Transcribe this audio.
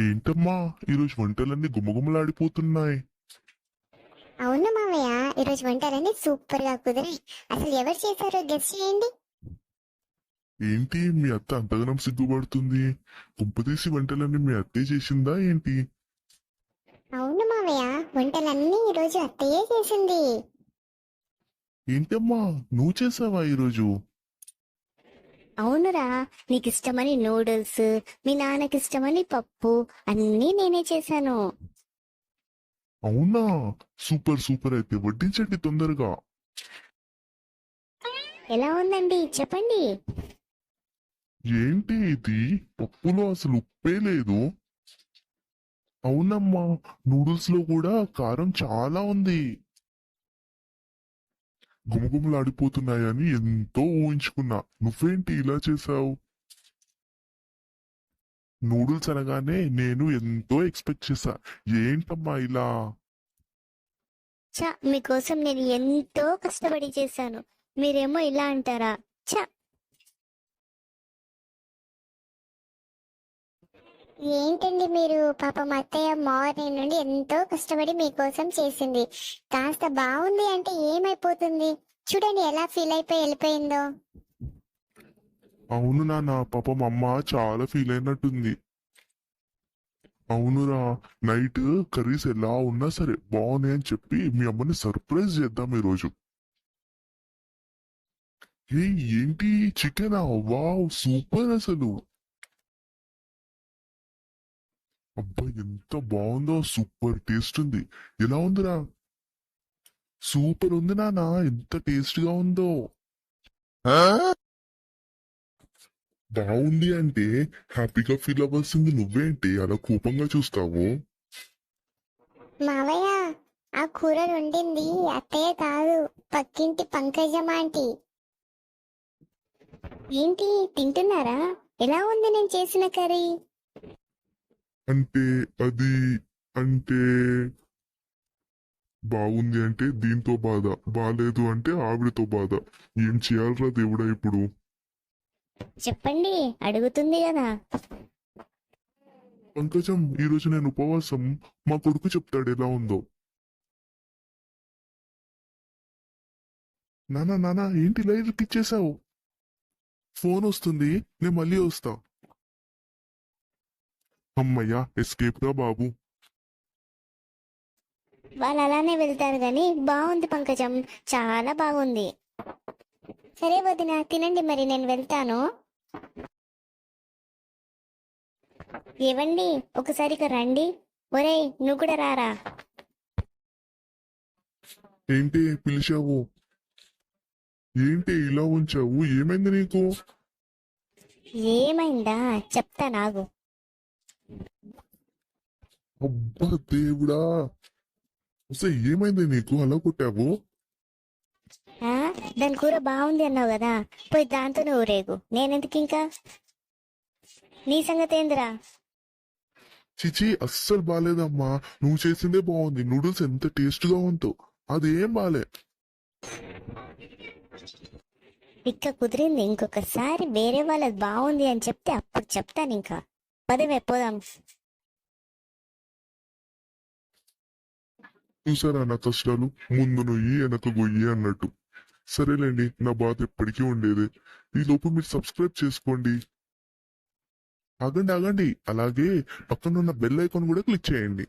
ఏంటమ్మా ఈరోజు వంటలన్నీ గుమగుమలాడిపోతున్నాయి. అవును మావయ్య ఈరోజు వంటలన్నీ సూపర్గా కుదిరాయి. అసలు ఎవరు చేశారో గెస్ట్ చేయండి. ఏంటి మీ అత్త అంతగానం సిగ్గుపడుతుంది? కుంపదీసి వంటలన్నీ మీ అత్తే చేసిందా ఏంటి? అవును మావయ్య వంటలన్నీ ఈరోజు అత్తయ్యే చేసింది. ఏంటమ్మా నువ్వు చేసావా ఈరోజు? అవునురా. నీకు ఇష్టమని నూడిల్స్ మీ నాన్నకి ఇష్టమని పప్పు అన్నీ నేనే చేశాను. అవునా? సూపర్ సూపర్ అయితే వడ్డించండి తొందరగా. ఎలా ఉందండి? చెప్పండి. ఏంటి ఇది? పప్పులో అసలు ఉప్పే లేదు. అవునమ్మా నూడిల్స్లో కూడా కారం చాలా ఉంది. గుమగుమలాడిపోతున్నాయని ఎంతో ఊహించుకున్నా. నువ్వేంటి ఇలా చేశావు? నూడిల్స్ అనగానే నేను ఎంతో ఎక్స్పెక్ట్ చేశా. ఏంటమ్మా ఇలా? చ మీకోసం నేను ఎంతో కష్టపడి చేశాను. మీరేమో ఇలా అంటారా? చ ఏంటండి మీరు? పాపం అత్తయ్య మార్నింగ్ నుండి ఎంతో కష్టపడి మీకోసం చేసింది. కాస్త బాగుంది అంటే ఏమైపోతుంది? చూడండి ఎలా ఫీల్ అయిపోయి వెళ్ళిపోయిందో. అవును నాన్న పాపం అమ్మ చాలా ఫీల్ అయినట్టుంది. అవునురా నైట్ కర్రీస్ ఎలా ఉన్నా సరే బాగున్నాయి అని చెప్పి మీ అమ్మని సర్ప్రైజ్ చేద్దాం ఈరోజు. ఏ ఏంటి? చికెనా? వావ్ సూపర్ అసలు. అబ్బా ఎంత బాగుందో సూపర్ టేస్ట్ ఉంది. ఎలా ఉందిరా? సూపర్ ఉంది నాన్న ఎంత టేస్ట్గా ఉందో బాగుంది అంటే హ్యాపీగా ఫీల్ అవ్వాల్సింది నువ్వేంటి? అలా కోపంగా చూస్తావు? మావయ్య ఆ కూర వండింది అత్తయ్య కాదు పక్కింటి పంకజం ఆంటీ. ఏంటి తింటున్నారా? ఎలా ఉంది నేను చేసిన కర్రీ? అంటే అది అంటే బాగుంది అంటే దీంతో బాధ బాలేదు అంటే ఆవిడతో బాధ. ఏం చేయాలరా దేవుడా ఇప్పుడు? చెప్పండి అడుగుతుంది కదా. పంకజం ఈరోజు నేను ఉపవాసం మా కొడుకు చెప్తాడు ఎలా ఉందో. నానా నానా ఏంటి లైట్ ఇచ్చేసావు? ఫోన్ వస్తుంది నేను మళ్ళీ వస్తా. అమ్మయ్యా ఎస్కేప్గా బాబు. వాళ్ళు అలానే వెళ్తారు గాని బాగుంది పంకజం చాలా బాగుంది. సరే వదిన తినండి మరి నేను వెళ్తాను. ఏవండి ఒకసారి ఇక రండి. ఒరేయ్ నువ్వు కూడా రారా? ఏంటి పిలిచావు? ఏంటి ఇలా ఉంచావు? ఏమైంది నీకు? ఏమైందా? చెప్తా నాగు అబ్బా దేవుడా! అసలు ఏమైంది నీకు? అలా కొట్టావు? ఆ? దాని కూర బాగుంది అన్నావు కదా? పోయి దాంతోనే ఊరేగు. నేనెందుకు ఇంకా? నీ సంగతి ఏందిరా? చిచి అస్సలు బాలేదమ్మా. నువ్వు చేసిందే బాగుంది. నూడిల్స్ ఎంత టేస్ట్గా ఉందో అదేం బాలే. ఇక్క కుదిరింది. ఇంకొకసారి వేరే వాళ్ళది బాగుంది అని చెప్తే అప్పుడు చెప్తాను ఇంకా. పదవే పోదాం. చూసారా నా కష్టాలు ముందు నుయ్యి వెనక గొయ్యి అన్నట్టు. సరేలేండి నా బాధ ఎప్పటికీ ఉండేది. ఈ లోపు మీరు సబ్స్క్రైబ్ చేసుకోండి. ఆగండి ఆగండి. అలాగే పక్కనున్న బెల్ ఐకాన్ కూడా క్లిక్ చేయండి.